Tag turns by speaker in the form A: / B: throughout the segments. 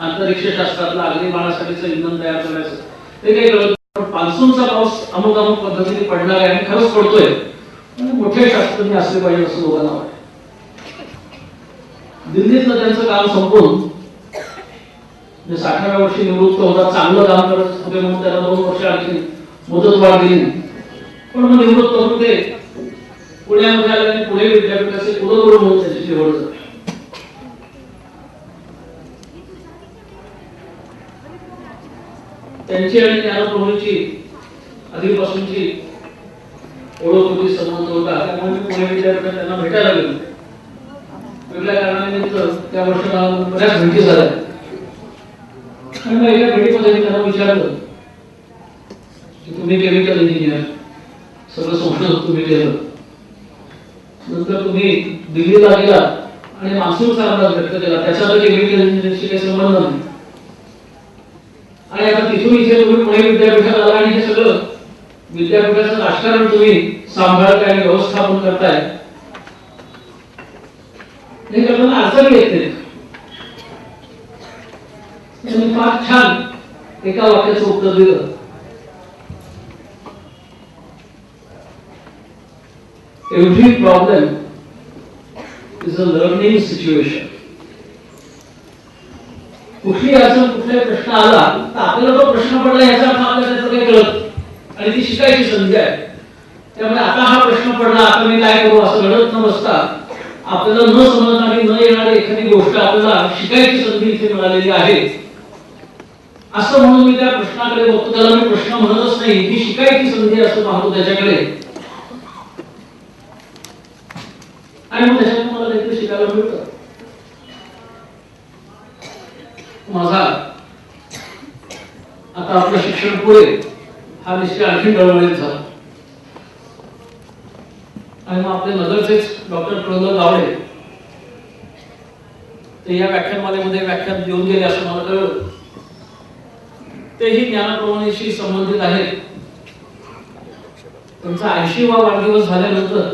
A: अंतरिक्ष शास्त्रातलं अग्निबाणासाठीचं इंधन तयार करायचं. ते काही कळत पण पान्सूनचा पाऊस अमुक अमुक पद्धतीने पडणार आहे आणि खरंच पडतोय. मोठे शास्त्रज्ञ असले पाहिजे असं लोकांना वाटत. दिल्लीतलं त्यांचं काम संपून म्हणजे साठाव्या वर्षी निवृत्त होता चांगलं काम करत होते म्हणून त्याला दोन वर्ष आणखी मुदत वाढ दिली पण मग निवृत्त होते. पुण्यामध्ये आले आणि पुणे विद्यापीठाचे कुलगुरू म्हणून त्याची निवड झाली त्यांची आणि ज्ञानप्रभूंची आधीपासूनची ओळख होती संबंध होता. त्यामुळे मी पुणे विद्यापीठात त्यांना भेटायला गेलो वेगळ्या कारणानिमित्त त्या वर्षाला बऱ्याच भेटी झाल्या. आणि मग एका भेटीमध्ये मी त्यांना विचारलं की तुम्ही केमिकल इंजिनियर सगळं संशोधन तुम्ही केलं. नंतर तुम्ही दिल्लीला गेला आणि मान्सूनचा अंदाज व्यक्त केला. त्याचा केमिकल इंजिनिअरिंगशी काही संबंध नाही. आणि आता तिथून इथे तुम्ही पुणे विद्यापीठात आला आणि हे सगळं विद्यापीठाचं राजकारण तुम्ही सांभाळताय आणि व्यवस्थापन करताय. हे करताना अडचणी येत. नाही फार छान एका वाक्याचं उत्तर दिलं. Every problem is a learning situation कुठली अडचण कुठलाही प्रश्न आला तर आपल्याला तो प्रश्न पडला याचा अर्थ आपल्याला त्याचं काही कळत आणि ती शिकायची संधी आहे. त्यामुळे आता हा प्रश्न पडला आता मी काय करू असं घडत न बसता आपल्याला न समजणारी न येणारी एखादी गोष्ट आपल्याला शिकायची संधी इथे मिळालेली आहे. असं म्हणून मी त्या प्रश्नाकडे बघतो त्याला मी प्रश्न म्हणतच नाही. ही शिकायची संधी असं पाहतो त्याच्याकडे. आणि मग त्याच्यातून मला काहीतरी शिकायला मिळतं. माझा आता आपलं शिक्षण पुढे हा निश्चय आणखी डळमळीत झाला. आणि मग आपले नजरचेच डॉक्टर प्रल्हाद गावडे ते या व्याख्यानमालेमध्ये व्याख्यान देऊन गेले असं मला कळलं. तेही ज्ञानप्रमाणेशी संबंधित आहेत त्यांचा ऐंशी वा वाढदिवस झाल्यानंतर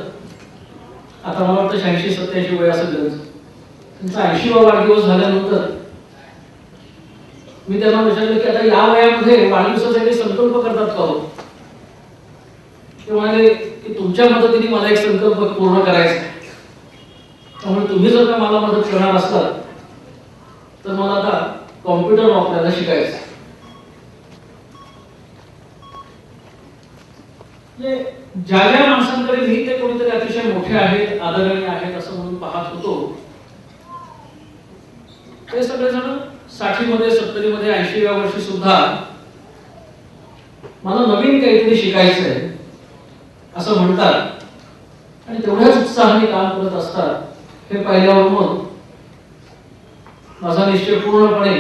A: आता मला वाटतं शहाऐंशी सत्याऐंशी वय असं त्यांचं. त्यांचा ऐंशी वा वाढदिवस झाल्यानंतर मी त्यांना विचारलं की आता या वयामध्ये वाढदिवसासाठी संकल्प करतात का हो ते म्हणाले की तुमच्या मदतीने मला एक संकल्प पूर्ण करायचा आहे. त्यामुळे तुम्ही जर का मला मदत करणार असाल तर मला आता कॉम्प्युटर वापरायला शिकायचं म्हणजे ज्या ज्या माणसांकडे मी ते कोणीतरी अतिशय मोठे आहेत आदरणीय आहेत असं म्हणून पाहत होतो ते सगळेजण साठी मध्ये सत्तरी मध्ये ऐंशीव्या वर्षी सुद्धा मला नवीन काहीतरी शिकायचं आहे असं म्हणतात. आणि तेवढ्याच उत्साहाने काम करत असतात हे पाहिल्यावर मग माझा निश्चय पूर्णपणे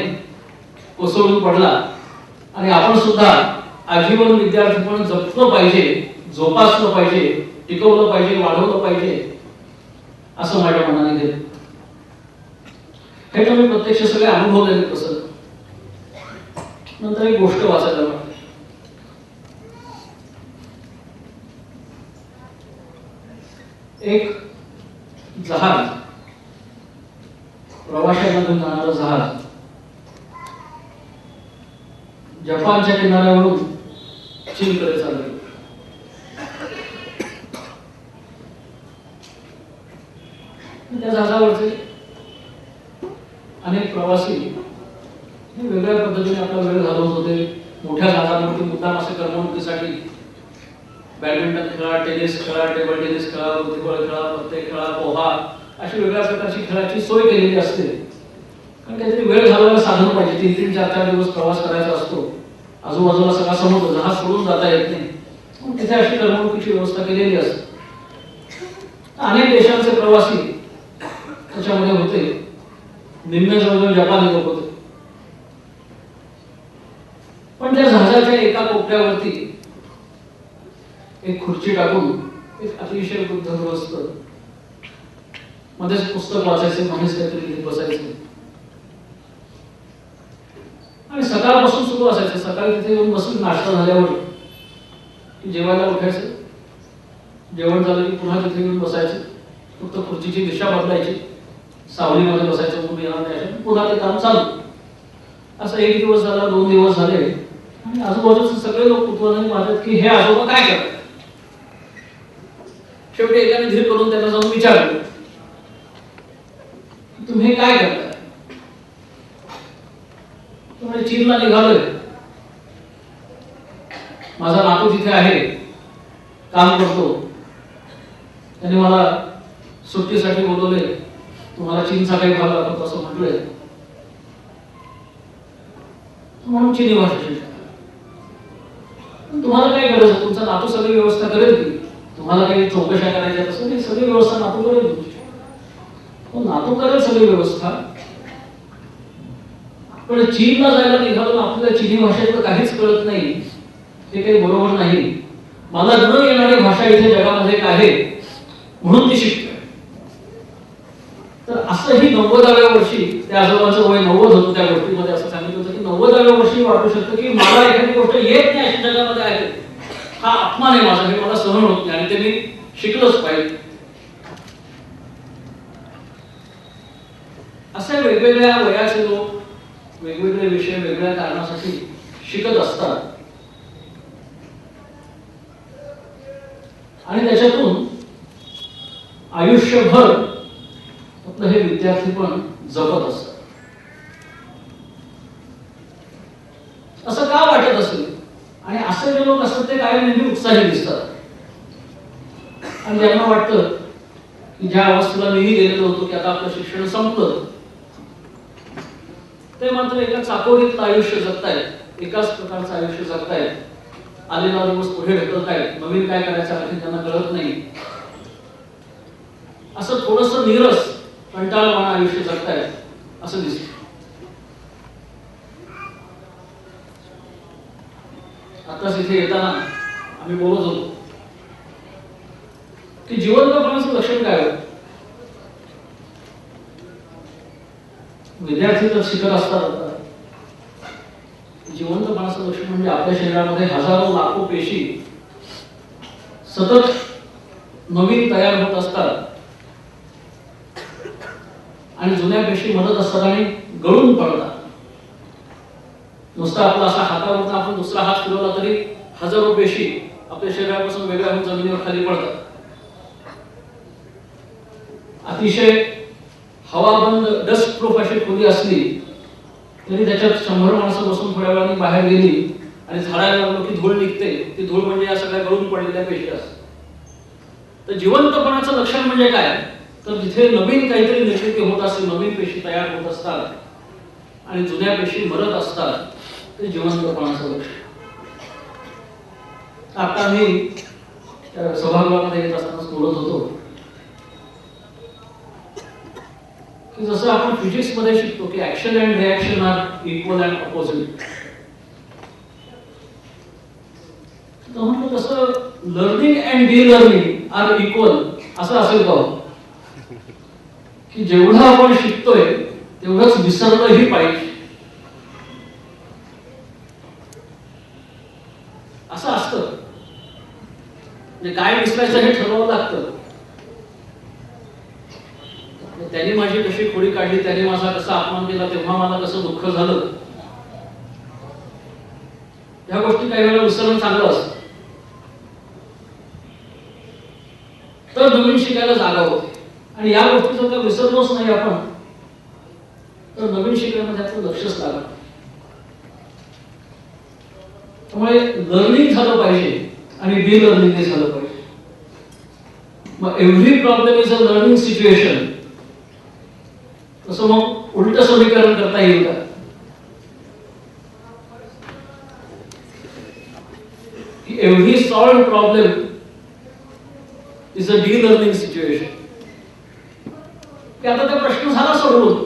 A: कोसळून पडला. आणि आपण सुद्धा आजीवन विद्यार्थीपण जपलं पाहिजे जोपासलं पाहिजे टिकवलं पाहिजे वाढवलं पाहिजे असं माझ्या मनाने गेलं हे तर मी प्रत्यक्ष सगळे अनुभवलेले कसं नंतर एक गोष्ट वाचायला लागली एक जहाज प्रवाशांमधून जाणारं जहाज जपानच्या किनाऱ्यावरून चीनकडे चालले. त्या जहाजावरचे अनेक प्रवासी हे वेगळ्या पद्धतीने आपला वेळ घालवत होते. मोठ्या जागांवरती मुद्दाम असे करमणुकीसाठी. बॅडमिंटन खेळा टेनिस खेळा टेबल टेनिस खेळा बुद्धिबळ खेळा पत्ते खेळा पोहा अशी वेगळ्या प्रकारची खेळाची सोय केलेली असते. कारण काहीतरी वेळ घालवायला साधन पाहिजे. तीन तीन चार चार दिवस प्रवास करायचा असतो. आजूबाजूला सगळा समुद्र जहाज सोडून जाता येत नाही. मग तिथे अशी करमणुकीची व्यवस्था केलेली असते. अनेक देशांचे प्रवासी त्याच्यामध्ये होते. निम्मे जवळजवळ जपानी लोक होते. पण त्या जहाजाच्या एका कोपऱ्यावरती एक खुर्ची टाकून एक अतिशय वृद्धग्रस्त मध्येच पुस्तक वाचायचे मध्येच काहीतरी लिहित बसायचे. आणि सकाळपासून सुरू असायचं. सकाळी तिथे येऊन बसून नाश्ता झाल्यावर जेवायला उठायचं. जेवण झालं की पुन्हा तिथे येऊन बसायचं. फक्त खुर्चीची दिशा बदलायची. सावलीमध्ये बसायचं म्हणून येणार नाही पुन्हा ते काम चालू. असं एक दिवस झाला दोन दिवस झाले. आणि आजूबाजूचे सगळे लोक कुतूहलाने पाहतात की हे आजोबा काय करतात? शेवटी एकाने धीर करून त्यांना जाऊन विचारलं तुम्ही हे काय करताय तुम्ही चीनला निघालोय. माझा नातू तिथे आहे. काम करतो. त्याने मला सुट्टीसाठी बोलवले तुम्हाला चीनचा काही भाग लागतो असं म्हटलंय. म्हणून चिनी भाषा शिकला तुम्हाला काय गरज आहे? तुमचा नातू सगळी व्यवस्था करेल की? तुम्हाला काही चौकशा करायच्या असं नाही. सगळी व्यवस्था नातू करेल हो, नातू करेल सगळी व्यवस्था. पण चीनला जायला निघालो आपल्याला चिनी भाषेतलं काहीच कळत नाही. ते काही बरोबर नाही. मला न येणारी भाषा इथे जगामध्ये आहे. म्हणून ती शिकते. तर असंही नव्वदाव्या वर्षी त्या आजोबांचं वय नव्वद होतं त्या गोष्टीमध्ये असं सांगितलं होतं की नव्वदाव्या वर्षी वाटू शकतं की मला एखादी गोष्ट येत नाही अशा जगामध्ये आहे. हा अपमान आहे माझा हे मला सहन होत नाही आणि ते मी शिकलोच पाहिजे. असे वेगवेगळ्या वयाचे लोक वेगवेगळे विषय वेगळ्या कारणासाठी शिकत असतात. आणि त्याच्यातून आयुष्यभर आपलं हे विद्यार्थी पण जगत असतात. असं का वाटत असेल? आणि असे जे लोक असतात ते काय नेहमी उत्साही दिसतात. आणि ज्यांना वाटतं की ज्या अवस्थेला मीही गेलेलो होतो की आता आपलं शिक्षण संपलं. ते मात्र एका चाकोरीतलं आयुष्य जगतायत. एकाच प्रकारचं आयुष्य जगतायत. आलेला दिवस पुढे ढकलत आहेत नवीन काय करायचं आणखी त्यांना कळत नाही. असं थोडस निरस कंटाळवाणा आयुष्य जगतायत असं दिसत. आताच इथे येताना आम्ही बोलत होतो. की जिवंतपणाचं लक्षण काय होतं? विद्यार्थी तर शिकत असतात आता जिवंतपणाचं लक्षण म्हणजे आपल्या शरीरामध्ये हजारो लाखो पेशी सतत नवीन तयार होत असतात आणि जुन्या म्हणत असतात आणि गळून पडतात. नुसता आपला असा हातावरून आपण दुसरा हात फिरवला तरी हजारो पेशी आपल्या शरीरापासून वेगळ्या होऊन जमिनीवर खाली पडतात. अतिशय हवाबंद डस्ट प्रूफ अशी खोली असली तरी त्याच्यात शंभर माणसं बसून थोड्या वेळाने बाहेर गेली आणि झाडायला लागलो की धूळ निघते. ती धूळ म्हणजे या सगळ्या गळून पडलेल्या पेशी असतात तर जिवंतपणाचं लक्षण म्हणजे काय? तर जिथे नवीन काहीतरी निर्मिती होत असेल नवीन पेशी तयार होत असतात आणि जुन्या पेशी मरत असतात ते जिवंतपणाचं लक्षण आता मी सभागृहामध्ये येत असतानाच बोलत होतो की जसं आपण फिजिक्समध्ये शिकतो की action and reaction are equal and opposite तर तसं learning and de learning are equal असं असेल का की जेवढं आपण शिकतोय तेवढंच विसरलंही पाहिजे. असं असतं. म्हणजे काय विसरायचं हे ठरवावं लागतं. त्याने माझी कशी खोडी काढली त्याने माझा कसा अपमान केला तेव्हा मला कसं दुःख झालं. ह्या गोष्टी काही वेळेला विसरणं चांगलं असतं. तर नवीन शिकायला जागा होते आणि या गोष्टी जर का विसरलोच नाही आपण. तर नवीन शिकण्यामध्ये आपलं लक्षच लागत त्यामुळे लर्निंग झालं पाहिजे आणि बी लर्निंग झालं पाहिजे. मग every problem is a learning situation तसं मग उलट समीकरण करता येईल का? Every solve problem is a de learning situation की आता त्या प्रश्न झाला सोडवून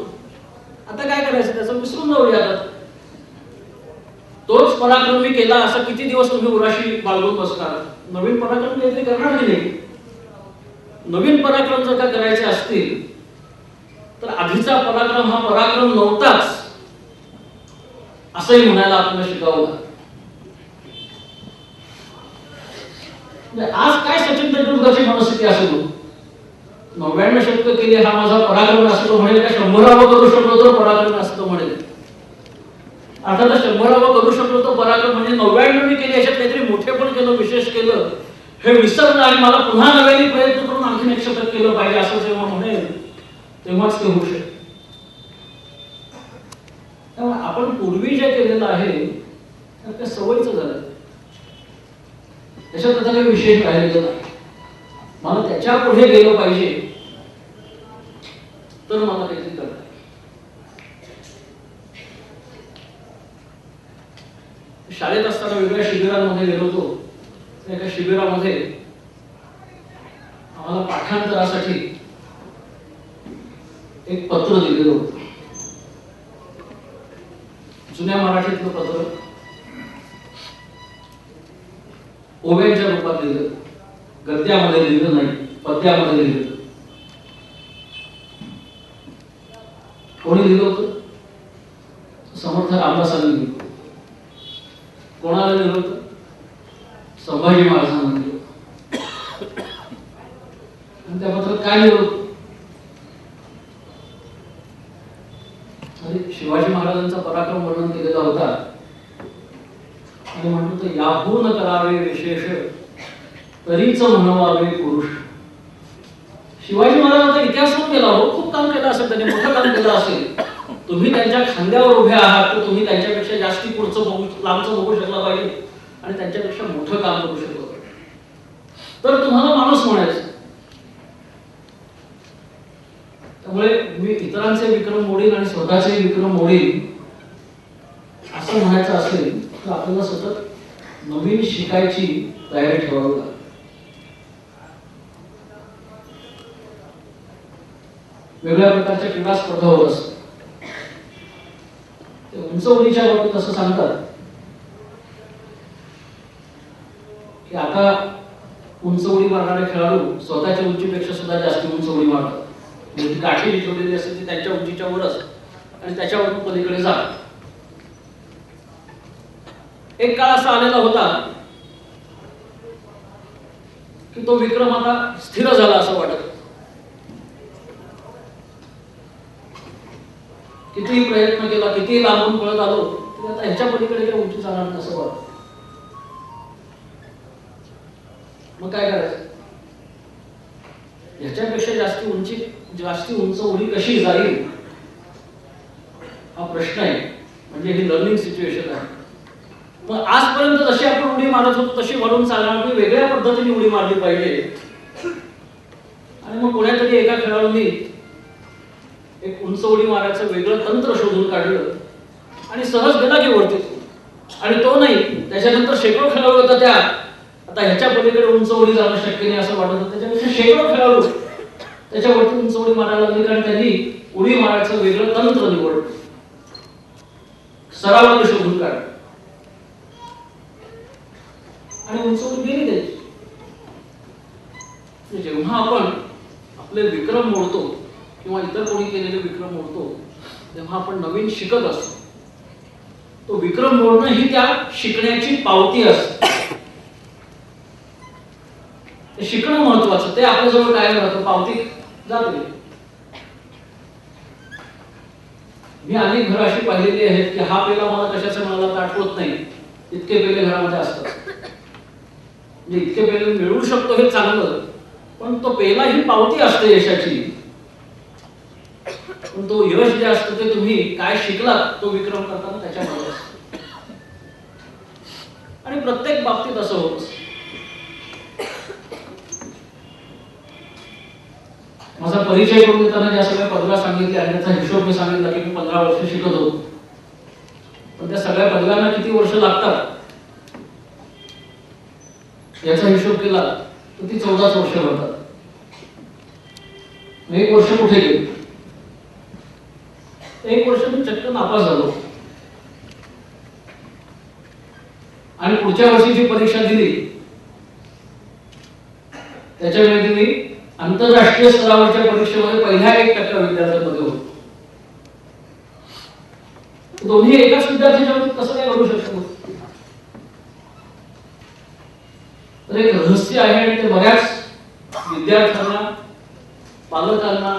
A: आता काय करायचं? त्याचं विसरून जाऊया आता. तोच पराक्रम मी केला असा किती दिवस तुम्ही उराशी बाळगून बसणार? नवीन पराक्रम काहीतरी करणार की नाही? नवीन पराक्रम जर का करायचे असतील तर आधीचा पराक्रम हा पराक्रम नव्हताच. असंही म्हणायला आपल्याला शिकावं म्हणजे आज काय सचिन तेंडुलकरची मनस्थिती असेल? नव्याण्णव शतक केली हा माझा पराक्रम असतो म्हणेल का? शंभरावा करू शकलो तर पराक्रम असतो म्हणेल. अर्थात शंभरावा करू शकलो तो पराक्रम म्हणजे नव्याण्णव मी केली याच्यात काहीतरी मोठे पण केलं विशेष केलं. हे विसरलं आणि मला पुन्हा नव्याने प्रयत्न करून आणखी एक शतक केलं पाहिजे असं जेव्हा म्हणेल तेव्हाच ते होऊ शकेल. त्यामुळे आपण पूर्वी जे केलेलं आहे तर ते सवयीचं झालं. त्याच्यात त्याचा काही विशेष राहिलेलं नाही. मला त्याच्या पुढे गेलं पाहिजे. तर मला त्याची करता शाळेत असताना वेगळ्या शिबिरांमध्ये गेलो होतो. एका शिबिरामध्ये आम्हाला पाठांतरासाठी एक पत्र दिलेलं होतं. जुन्या मराठीतलं पत्र ओव्यांच्या रूपात लिहिलं. गद्यामध्ये लिहिलं नाही पद्यामध्ये लिहिलं. कोणी लिहिलं होतं. समर्थ रामदासांनी लिहिलं होतं. कोणाला लिहिलं होतं? संभाजी महाराजांना. लिहिलं आणि त्या पत्रात काय लिहिलं होतं? आणि शिवाजी महाराजांचा पराक्रम वर्णन केलेला होता. आणि म्हणतो तर याहून करावे विशेष तरीच म्हणवावे पुरुष. शिवाजी महाराजांचा इतिहास पण केला हो? खूप काम केलं असेल त्यांनी मोठं काम केलं असेल तुम्ही त्यांच्या खांद्यावर उभे आहात तर तुम्ही त्यांच्यापेक्षा जास्ती पुढचं बघू लांबचं बघू शकला पाहिजे आणि त्यांच्यापेक्षा मोठं काम करू शकलं पाहिजे. तर तुम्हाला माणूस म्हणायचं. त्यामुळे मी इतरांचे विक्रम मोडीन आणि स्वतःचे विक्रम मोडीन असं म्हणायचं असेल तर आपल्याला सतत नवीन शिकायची तयारी ठेवावी लागेल वेगळ्या प्रकारच्या क्रीडा स्पर्धा होत असतात. उंच उंचीच्या बाबतीत असं सांगतात की आता उंच उडी मारणारे खेळाडू स्वतःच्या उंचीपेक्षा सुद्धा जास्त उंच उडी मारतात. म्हणजे काठी जी असते ती त्यांच्या उंचीच्या वरच आणि त्याच्यावरून पलीकडे जातात. एक काळ असा आलेला होता की तो विक्रम आता स्थिर झाला असं वाटत होतं. कितीही प्रयत्न केला कितीही लांबून पळत आलो तरी आता ह्याच्या पलीकडे काही उंची जाणार नाही असं वाटत मग काय करायचं? ह्याच्यापेक्षा जास्ती उंची जास्ती उंच उडी कशी जाईल? हा प्रश्न आहे. म्हणजे ही लर्निंग सिच्युएशन आहे. मग आजपर्यंत जशी आपण उडी मारत होतो तशी वरून चालणार मी वेगळ्या पद्धतीने उडी मारली पाहिजे. आणि मग कोणातरी एका खेळाडूंनी एक उंच उडी मारायचं वेगळं तंत्र शोधून काढलं आणि सहज गेला की वरती. आणि तो नाही त्याच्यानंतर शेकडो खेळाडू होता त्या. आता ह्याच्या पलीकडे उंच उडी जाणं शक्य नाही असं वाटत होतं. त्याच्यापेक्षा शेकडो खेळाडू. त्याच्यावरती उंच उडी मारायला लागली कारण त्यांनी उडी मारायचं वेगळं तंत्र निवडलं. सरावाने शोधून काढलं. आणि उंच उडी गेली त्याची. जेव्हा आपण आपले विक्रम मोडतो किंवा इतर कोणी केलेले विक्रम मोडतो तेव्हा आपण नवीन शिकत असतो. तो विक्रम मोडणं ही त्या शिकण्याची पावती असते. ते शिकणं महत्वाचं ते आपल्याजवळ काय राहतं पावती जाते. मी अनेक घरं अशी पाहिलेली आहेत की हा पेला मला कशाचा मला तर आठवत नाही. इतके पेले घरामध्ये असतात. म्हणजे इतके पेले मिळवू शकतो हे चांगलं पण तो पेला ही पावती असते यशाची. पण तो यश जे असतं ते तुम्ही काय शिकलात तो विक्रम करताना त्याच्यामध्ये असतं. आणि प्रत्येक बाबतीत असं होत. माझा परिचय करून देताना ज्या सगळ्या पदव्या सांगितल्या त्याचा हिशोब मी सांगितला की मी पंधरा वर्ष शिकत होतो. पण त्या सगळ्या पदव्यांना किती वर्ष लागतात? याचा हिशोब केला तर ती चौदाच वर्ष होतात एक वर्ष कुठे गेली? एक वर्ष मी चक्क नापास झालो. आणि पुढच्या वर्षी जी परीक्षा दिली त्याच्या मी आंतरराष्ट्रीय स्तरावरच्या परीक्षेमध्ये पहिल्या एक टक्का विद्यार्थ्यांमध्ये होतो. दोन्ही एकाच विद्यार्थ्याच्या कसं काय करू शकतो? तर एक रहस्य आहे आणि ते बऱ्याच विद्यार्थ्यांना पालकांना